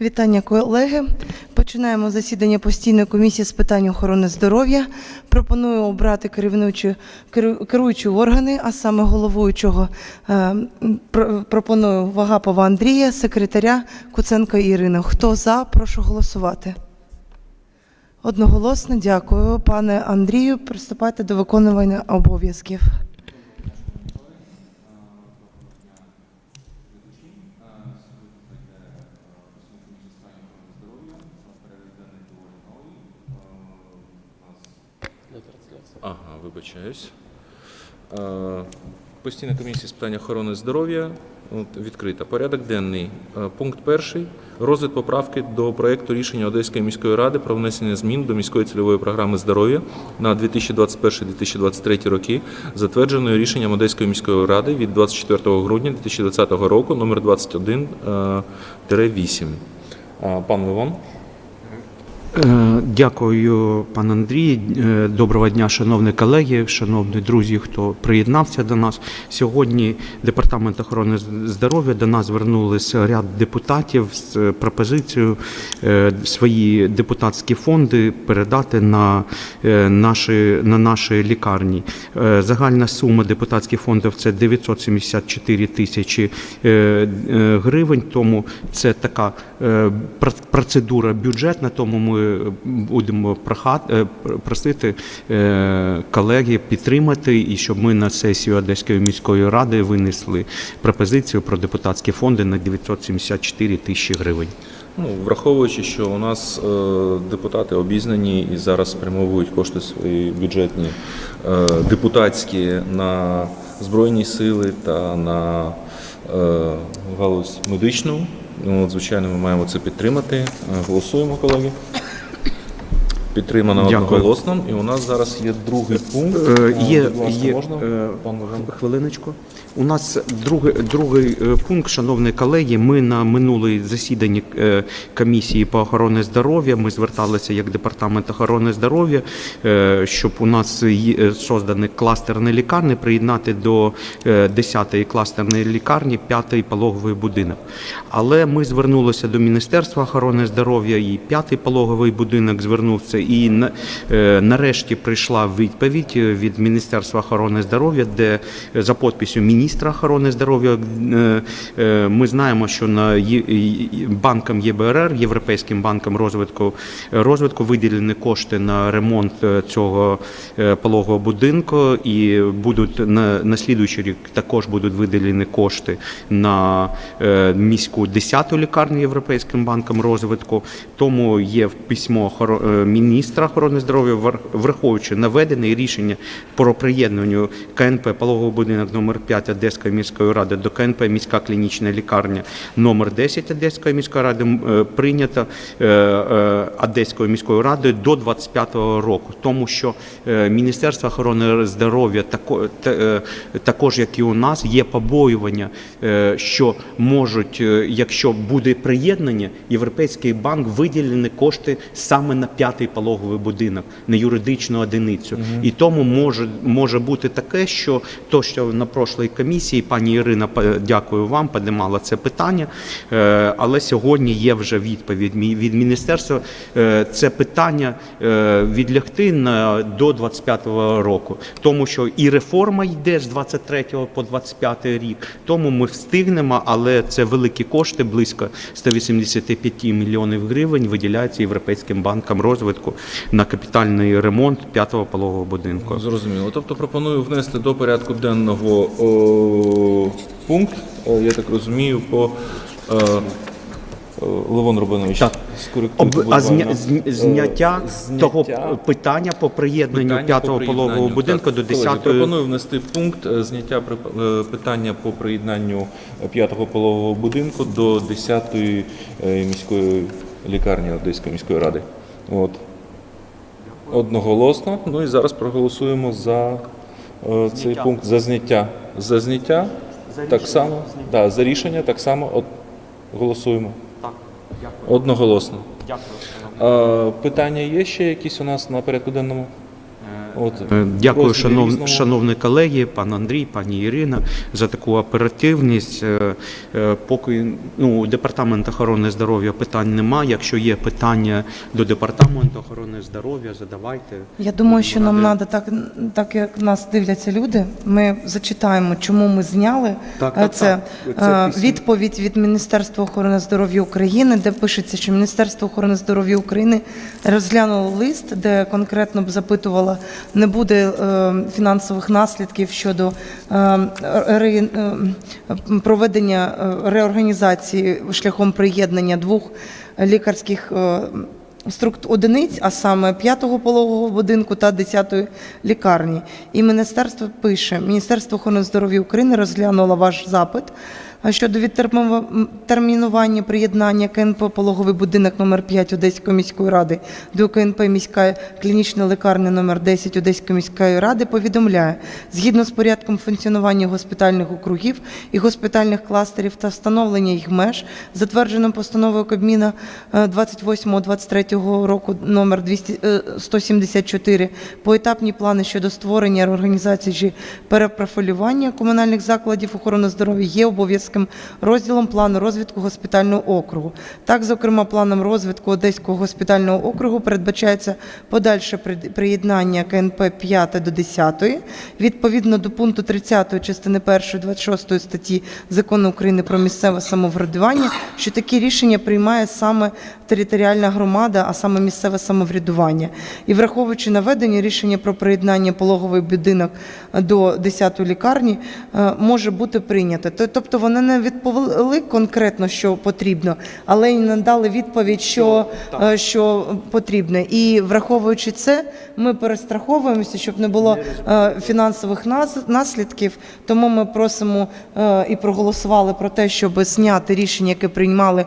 Вітання, колеги. Починаємо засідання постійної комісії з питань охорони здоров'я. Пропоную обрати керівничу, керу- керуючі органи, а саме головуючого е, пропоную Вагапова Андрія, секретаря Куценко Ірину. Хто за, прошу голосувати. Одноголосно дякую, пане Андрію. Приступайте до виконування обов'язків. Вибачаюсь. Е, Постійна комісія з питань охорони здоров'я відкрита. Порядок денний. Е, Пункт перший. Розгляд поправки до проекту рішення Одеської міської ради про внесення змін до міської цільової програми здоров'я на 2021-2023 роки, затвердженої рішенням Одеської міської ради від 24 грудня 2020 року, номер 21-8. Е, Пан Левон. Е, Дякую, пан Андрій. Е, Доброго дня, шановні колеги, шановні друзі, хто приєднався до нас. Сьогодні Департамент охорони здоров'я до нас звернулися ряд депутатів з пропозицією е, свої депутатські фонди передати на наші, на наші лікарні. Загальна сума депутатських фондів це 974 тисячі гривень. Тому це така пр- процедура бюджетна. Тому ми будемо прохати, е, просити е, колеги підтримати і щоб ми на сесію Одеської міської ради винесли пропозицію про депутатські фонди на 974 тисячі гривень. Ну, враховуючи, що у нас е, депутати обізнані і зараз спрямовують кошти свої бюджетні депутатські на збройні сили та на галузь медичну. Ну, звичайно, ми маємо це підтримати. Голосуємо, колеги. Підтримано Дякую. одноголосно. І у нас зараз є другий пункт. Е, Е, Є, будь ласка, є можна? е, Пан хвилиночку. У нас другий, другий е, пункт, шановні колеги. Ми на минулій засіданні е, комісії по охороні здоров'я. Ми зверталися як департамент охорони здоров'я, е, щоб у нас є е, создані кластерні лікарні, приєднати до 10-ї кластерної лікарні 5-й пологовий будинок. Але ми звернулися до Міністерства охорони здоров'я, і 5-й пологовий будинок звернувся. І е, нарешті прийшла відповідь від Міністерства охорони здоров'я, де е, за підписю міністра охорони здоров'я е, е, ми знаємо, що на банком ЄБРР, Європейським банком розвитку розвитку виділені кошти на ремонт е, цього е, пологового будинку, і будуть на, на слідуючий рік також будуть виділені кошти на е, міську 10-ту лікарню Європейським банком розвитку. Тому є письмо е, міністра охорони здоров'я, вр- враховуючи наведене рішення про приєднання КНП пологовий будинок номер 5 Одеської міської ради до КНП міська клінічна лікарня номер 10 Одеської міської ради е, прийнято е, е, Одеською міською радою до 25-го року, тому що Міністерство охорони здоров'я тако- та- також як і у нас є побоювання, що можуть, якщо буде приєднання, Європейський банк виділені кошти саме на п'ятий пологовий будинок, на юридичну одиницю. І тому може, може бути таке, що то, що на прошлій комісії пані Ірина, дякую вам, піднімала це питання. Е, Але сьогодні є вже відповідь від міністерства. Е, Це питання е, відлягти на до 25-го року, тому що і реформа йде з 23 по 25 рік. Тому ми встигнемо, але це великі кошти, близько 185 мільйонів гривень виділяється Європейським банком розвитку на капітальний ремонт п'ятого пологового будинку. Зрозуміло. Тобто пропоную внести до порядку денного о, пункт, е, я так розумію, по е, е, Левон Рубинович. Так. Об, а зня, зня- Е, зняття того питання по приєднанню п'ятого по пологового будинку Так, до колеги, 10-ї. Пропоную внести пункт зняття питання по приєднанню п'ятого пологового будинку до 10-ї е, міської лікарні Одеської міської ради. От. Одноголосно. Ну і зараз проголосуємо за е, цей Зняття. пункт за зняття. За зняття так само. Да, за рішення так само от, голосуємо. Так, дякую. Одноголосно. Дякую. Е, питання є ще якісь у нас на порядку денному? От, Е, Дякую, шанов, шановні колеги, пан Андрій, пані Ірина, за таку оперативність. Е, е, Поки ну, у департаменту охорони здоров'я питань немає. Якщо є питання до департаменту охорони здоров'я, задавайте. Я думаю, що нам треба, так, так як нас дивляться люди, ми зачитаємо, чому ми зняли Так, так, це, так. Це відповідь від Міністерства охорони здоров'я України, де пишеться, що Міністерство охорони здоров'я України розглянуло лист, де конкретно б запитувало, не буде е, фінансових наслідків щодо е, е, проведення реорганізації шляхом приєднання двох лікарських. одиниць, а саме 5-го пологового будинку та 10-ї лікарні. І міністерство пише: Міністерство охорони здоров'я України розглянуло ваш запит щодо відтермінування приєднання КНП пологовий будинок номер 5 Одеської міської ради до КНП міська клінічна лікарня номер 10 Одеської міської ради повідомляє, згідно з порядком функціонування госпітальних округів і госпітальних кластерів та встановлення їх меж, затвердженим постановою Кабміна е, 28-23 року номер 200, е, 174, поетапні плани щодо створення реорганізації чи перепрофілювання комунальних закладів охорони здоров'я є обов'язким розділом плану розвитку госпітального округу. Так, зокрема, планом розвитку Одеського госпітального округу передбачається подальше приєднання КНП 5 до 10 відповідно до пункту 30 частини 1 26 статті Закону України про місцеве самоврядування, що такі рішення приймає саме територіальна громада, а саме місцеве самоврядування. І враховуючи наведення рішення про приєднання пологовий будинок до 10-ї лікарні е, може бути прийнято. Тобто вони не відповіли конкретно, що потрібно, але й надали відповідь, що, е, що потрібно. І враховуючи це, ми перестраховуємося, щоб не було е, фінансових нас- наслідків. Тому ми просимо е, і проголосували про те, щоб зняти рішення, яке приймали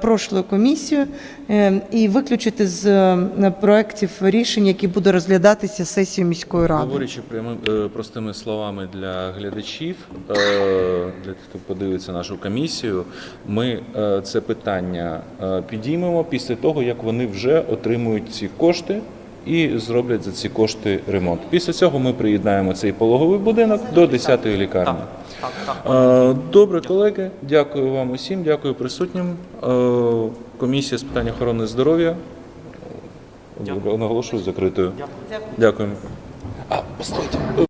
прошлою комісією, е, і виключити з проєктів рішень, які будуть розглядатися сесією міської ради. Говорячи прямим е, простими словами для глядачів, для тих, хто подивиться нашу комісію, ми е, це питання е, підіймемо після того, як вони вже отримують ці кошти і зроблять за ці кошти ремонт. Після цього ми приєднаємо цей пологовий будинок до 10-ї лікарні. Е, Добре, колеги, дякую вам усім, дякую присутнім. Комісія з питань охорони здоров'я наголошую закритою. Дякуємо. А, постойте.